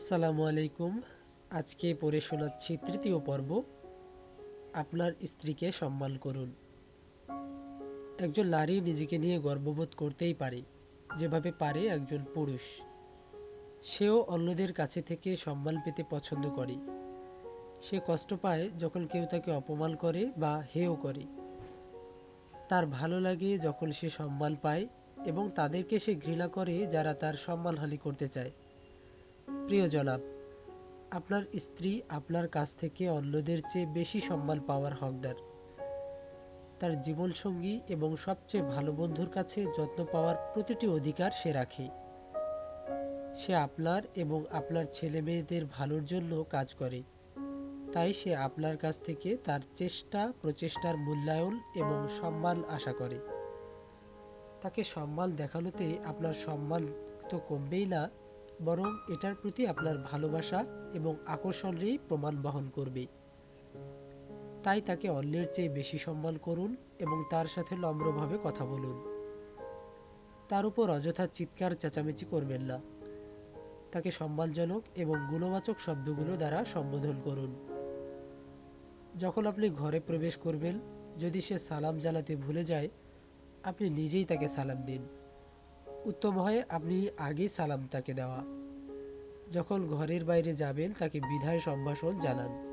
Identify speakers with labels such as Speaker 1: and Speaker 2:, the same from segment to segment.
Speaker 1: সালামু আলাইকুম। আজকে পড়ে শোনাচ্ছি তৃতীয় পর্ব। আপনার স্ত্রীকে সম্মান করুন। একজন নারী নিজেকে নিয়ে গর্ববোধ করতেই পারে, যেভাবে পারে একজন পুরুষ। সেও অন্যদের কাছে থেকে সম্মান পেতে পছন্দ করে। সে কষ্ট পায় যখন কেউ তাকে অপমান করে বা হেয় করে। তার ভালো লাগে যখন সে সম্মান পায় এবং তাদেরকে সে ঘৃণা করে যারা তার সম্মানহানি করতে চায়। প্রিয় জনাব, আপনার স্ত্রী আপনার কাছ থেকে অন্যদের চেয়ে বেশি সম্মান পাওয়ার হকদার। তার জীবনসঙ্গী এবং সবচেয়ে ভালো বন্ধুর কাছে যত্ন পাওয়ার প্রতিটি অধিকার সে রাখে। সে আপনার এবং আপনার ছেলে মেয়েদের ভালোর জন্য কাজ করে। তাই সে আপনার কাছ থেকে তার চেষ্টা, প্রচেষ্টার মূল্যায়ন এবং সম্মান আশা করে। তাকে সম্মান দেখানোতে আপনার সম্মান তো কমবেই না বরং এটার প্রতি আপনার ভালোবাসা এবং আকর্ষণেরই প্রমাণ বহন করবে। তাই তাকে অন্যের চেয়ে বেশি সম্মান করুন এবং তার সাথে নম্রভাবে কথা বলুন। তার উপর অযথা চিৎকার, চেঁচামেচি করবেন না। তাকে সম্মানজনক এবং গুণবাচক শব্দগুলো দ্বারা সম্বোধন করুন। যখন আপনি ঘরে প্রবেশ করবেন, যদি সে সালাম জানাতে ভুলে যায়, আপনি নিজেই তাকে সালাম দিন। উত্তম হয় আপনি আগে সালাম তাকে দেওয়া। যখন ঘরের বাইরে যাবেন, তাকে বিধায় সম্ভাষণ জানান।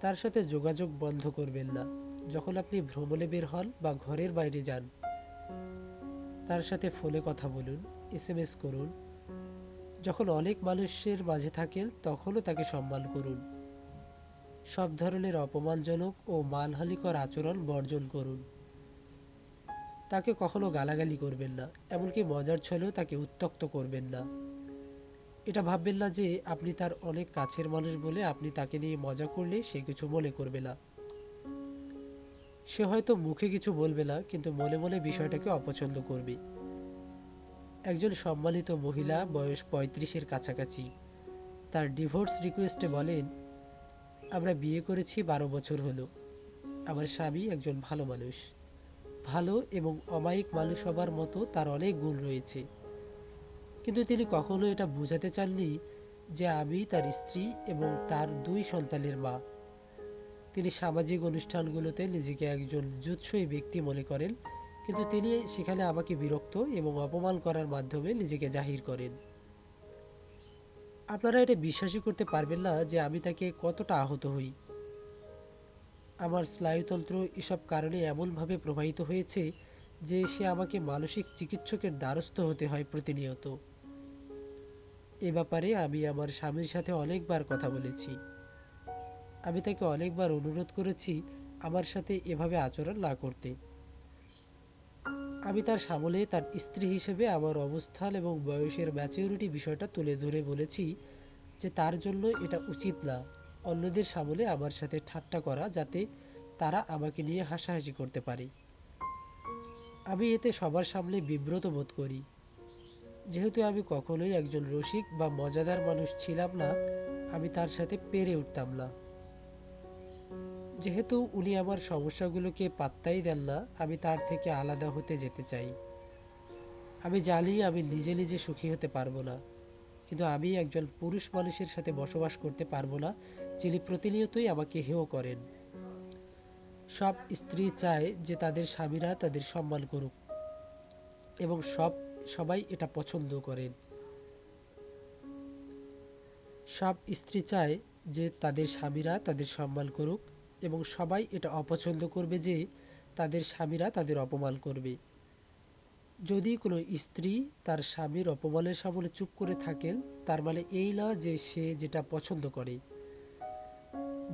Speaker 1: তার সাথে যোগাযোগ বন্ধ করবেন না। যখন আপনি ভ্রমণে বের হন বা ঘরের বাইরে যান, তার সাথে ফোনে কথা বলুন এস এম এস করুন। যখন অনেক মানুষের মাঝে থাকেন, তখনও তাকে সম্মান করুন। সব ধরনের অপমানজনক ও মানহানিকর আচরণ বর্জন করুন। তাকে কখনো গালাগালি করবেন না, এমনকি মজার ছলেও তাকে উত্তক্ত করবেন না। এটা ভাববেন না যে আপনি তার অনেক কাছের মানুষ বলে আপনি তাকে নিয়ে মজা করলে সে কিছু মনে করবে না। সে হয়তো মুখে কিছু বলবে না, কিন্তু মনে মনে বিষয়টাকে অপছন্দ করবে। একজন সম্মানিত মহিলা বয়স পঁয়ত্রিশের কাছাকাছি, তার ডিভোর্স রিকোয়েস্টে বলেন, আমরা বিয়ে করেছি বারো বছর হলো। আমার স্বামী একজন ভালো মানুষ। ভালো এবং অমায়িক মানুষ হবার মতো তার অনেক গুণ রয়েছে। কিন্তু তিনি কখনো এটা বোঝাতে চাননি যে আমি তার স্ত্রী এবং তার দুই সন্তানের মা। তিনি সামাজিক অনুষ্ঠানগুলোতে নিজেকে একজন জুৎসই ব্যক্তি মনে করেন, কিন্তু তিনি সেখানে আমাকে বিরক্ত এবং অপমান করার মাধ্যমে নিজেকে জাহির করেন। আপনারা এটা বিশ্বাসই করতে পারবেন না যে আমি তাকে কতটা আহত হই। আমার স্নায়ুতন্ত্র এসব কারণে এমনভাবে প্রবাহিত হয়েছে যে সে আমাকে মানসিক চিকিৎসকের দ্বারস্থ হতে হয় প্রতিনিয়ত। এ ব্যাপারে আমি আমার স্বামীর সাথে অনেকবার কথা বলেছি। আমি তাকে অনেকবার অনুরোধ করেছি আমার সাথে এভাবে আচরণ না করতে। আমি তার সামলে তার স্ত্রী হিসেবে আমার অবস্থান এবং বয়সের ম্যাচিউরিটি বিষয়টা তুলে ধরে বলেছি যে তার জন্য এটা উচিত না। অন্যদের সামলে আমার সাথে ঠাট্টা করা যাতে তারা আমাকে নিয়ে হাসাহাসি করতে পারে। আমি এতে সবার সামনে বিব্রত বোধ করি। যেহেতু আমি কখনোই একজন রসিক বা মজাদার মানুষ ছিলাম না, আমি তার সাথে পেরে উঠতাম না। যেহেতু উনি আমার সমস্যাগুলোকে পাত্তাই দেন না, আমি তার থেকে আলাদা হতে যেতে চাই। আমি জানি আমি নিজে নিজে সুখী হতে পারব না। কিন্তু আমি একজন পুরুষ মানুষের সাথে বসবাস করতে পারব না। যিনি প্রতিনিয়তই আমাকে হেয় করেন। সব স্ত্রী চায় যে তাদের স্বামীরা তাদের সম্মান করুক এবং সব, সবাই এটা পছন্দ করেন। সব স্ত্রী চায় যে তাদের স্বামীরা তাদের সম্মান করুক এবং সবাই এটা অপছন্দ করবে যে তাদের স্বামীরা তাদের অপমান করবে। যদি কোনো স্ত্রী তার স্বামীর অপমানের সামনে চুপ করে থাকেন, তার মানে এই না যে সে যেটা পছন্দ করে।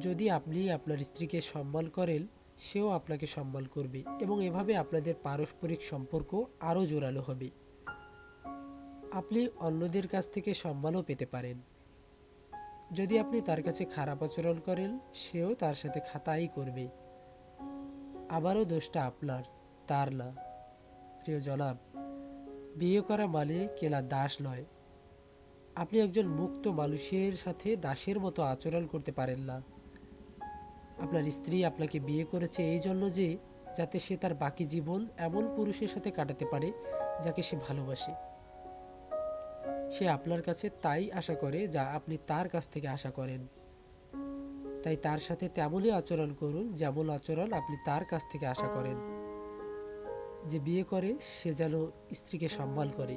Speaker 1: যদি আপনি আপনার স্ত্রীকে সম্মান করেন, সেও আপনাকে সম্মান করবে এবং এভাবে আপনাদের পারস্পরিক সম্পর্ক আরও জোরালো হবে। আপনি অন্যদের কাছ থেকে সম্মানও পেতে পারেন। যদি আপনি তার কাছে খারাপ আচরণ করেন, সেও তার সাথে খাতাই করবে। আবারও দোষটা আপনার, তার না। প্রিয় জনাব, বিয়ে করা মানে কেলা দাস নয়। আপনি একজন মুক্ত মানুষের সাথে দাসের মতো আচরণ করতে পারেন না। আপনার স্ত্রী আপনাকে বিয়ে করেছে এই জন্য যে, যাতে সে তার বাকি জীবন এমন পুরুষের সাথে কাটাতে পারে যাকে সে ভালোবাসে। সে আপনার কাছে তাই আশা করে যা আপনি তার কাছ থেকে আশা করেন। তাই তার সাথে তেমনই আচরণ করুন যেমন আচরণ আপনি তার কাছ থেকে আশা করেন। যে বিয়ে করে, সে যেন স্ত্রীকে সম্মান করে।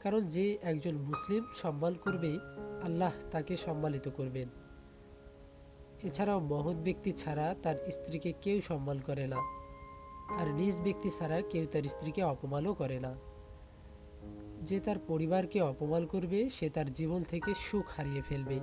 Speaker 1: কারণ যে একজন মুসলিম সম্মান করবে, আল্লাহ তাকে সম্মানিত করবেন। এছাড়াও মহৎ ব্যক্তি ছাড়া তার স্ত্রীকে কেউ সম্মান করে না। আর নিজ ব্যক্তি ছাড়া কেউ তার স্ত্রীকে অপমানও করে না। যে তার পরিবারকে অপমান করবে, সে তার জীবন থেকে সুখ হারিয়ে ফেলবে।